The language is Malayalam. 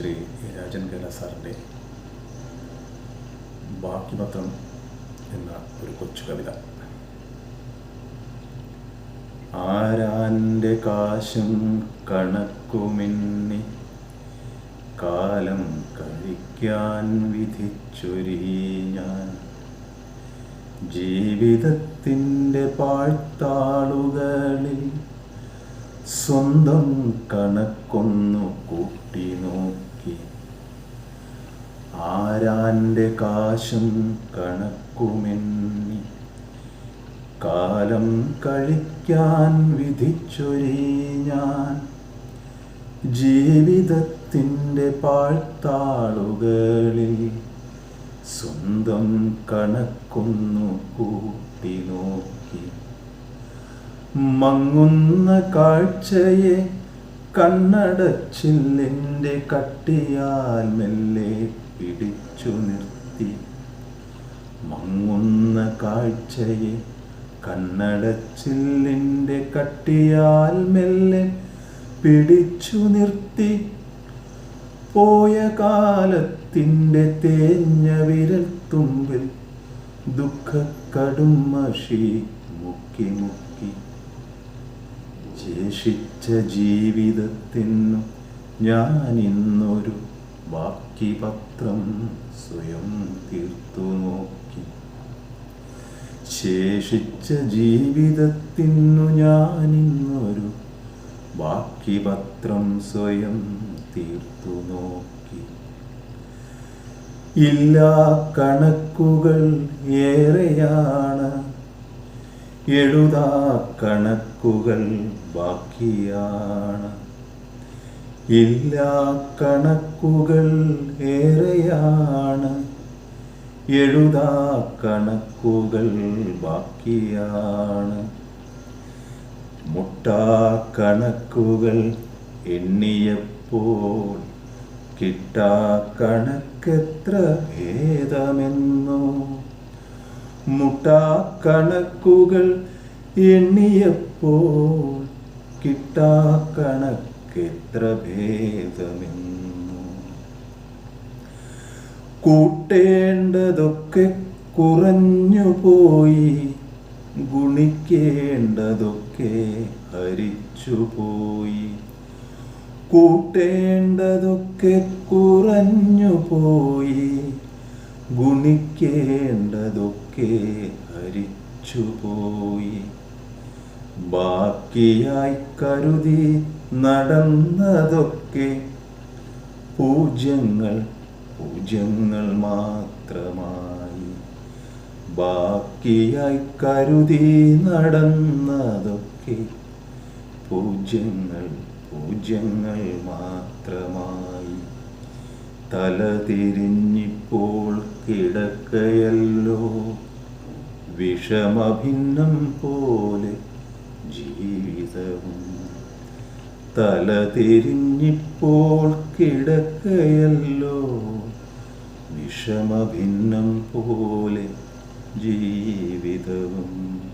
ശ്രീ രാജൻ കേല സാറിന്റെ ബാക്കിപത്രം എന്ന ഒരു കൊച്ചു കവിത. ആരാന്റെ കാശും കണക്കുമിന്നി കാലം കഴിക്കാൻ വിധിച്ചൊരീ ഞാൻ. ജീവിതത്തിന്റെ പാഴ്ത്താളുകളിൽ സ്വന്തം കണക്കൊന്നു കൂട്ടി നോക്കി ആരാന്റെ കാശം കണക്കുമെന്നി. കാലം കഴിക്കാൻ വിധിച്ചൊരീ ഞാൻ. ജീവിതത്തിന്റെ പാഴ്ത്താളുകളിൽ സ്വന്തം കണക്കൊന്നു കൂട്ടി നോക്കി. മങ്ങുന്ന കാഴ്ചയെ കണ്ണടച്ചില്ലെന്റെ കട്ടിയാൽ മെല്ലെ പിടിച്ചു നിർത്തി. മങ്ങുന്ന കാഴ്ചയെ കണ്ണടച്ചില്ലെന്റെ കട്ടിയാൽ മെല്ലെ പിടിച്ചു നിർത്തി. പോയ കാലത്തിന്റെ തേഞ്ഞ വിരൽ തുമ്പിൽ ദുഃഖക്കടും മഷി മുക്കി മുക്കി ശേഷിച്ച ജീവിതത്തിനു ഞാൻ ഇന്നൊരു ബാക്കി പത്രം സ്വയം തീർത്തു നോക്കി. ശേഷിച്ച ജീവിതത്തിനു ഞാൻ ഇന്നൊരു ബാക്കി പത്രം സ്വയം തീർത്തു നോക്കി. ഇല്ലാ കണക്കുകൾ ഏറെയാണ് എഴുതാ കണക്കുകൾ ബാക്കിയാണ്. ഇല്ലാ കണക്കുകൾ ഏറെയാണ്. എഴുതാ കണക്കുകൾ ബാക്കിയാണ്. മുട്ടാ കണക്കുകൾ എണ്ണിയപ്പോൾ കിട്ടാ കണക്കെത്ര ഭേദമെന്നോ. മുട്ടാ കണക്കുകൾ എണ്ണിയപ്പോൾ കിട്ടാ കണക്കെത്ര ഭേദമെന്നു. കൂട്ടേണ്ടതൊക്കെ കുറഞ്ഞു പോയി ഗുണിക്കേണ്ടതൊക്കെ ഹരിച്ചുപോയി. കൂട്ടേണ്ടതൊക്കെ കുറഞ്ഞു പോയി ഗുണിക്കേണ്ടതൊക്കെ ഹരിച്ചുപോയി. ബാക്കിയായി കരുതി നടന്നതൊക്കെ പൂജ്യങ്ങൾ പൂജ്യങ്ങൾ മാത്രമായി. ബാക്കിയായി കരുതി നടന്നതൊക്കെ പൂജ്യങ്ങൾ പൂജ്യങ്ങൾ മാത്രമായി. തല തിരിഞ്ഞിപ്പോൾ കിടക്കയല്ലോ. വിഷമഭിന്നം പോലെ ജീവിതവും തല തിരിഞ്ഞിപ്പോൾ കിടക്കയല്ലോ. വിഷമഭിന്നം പോലെ ജീവിതവും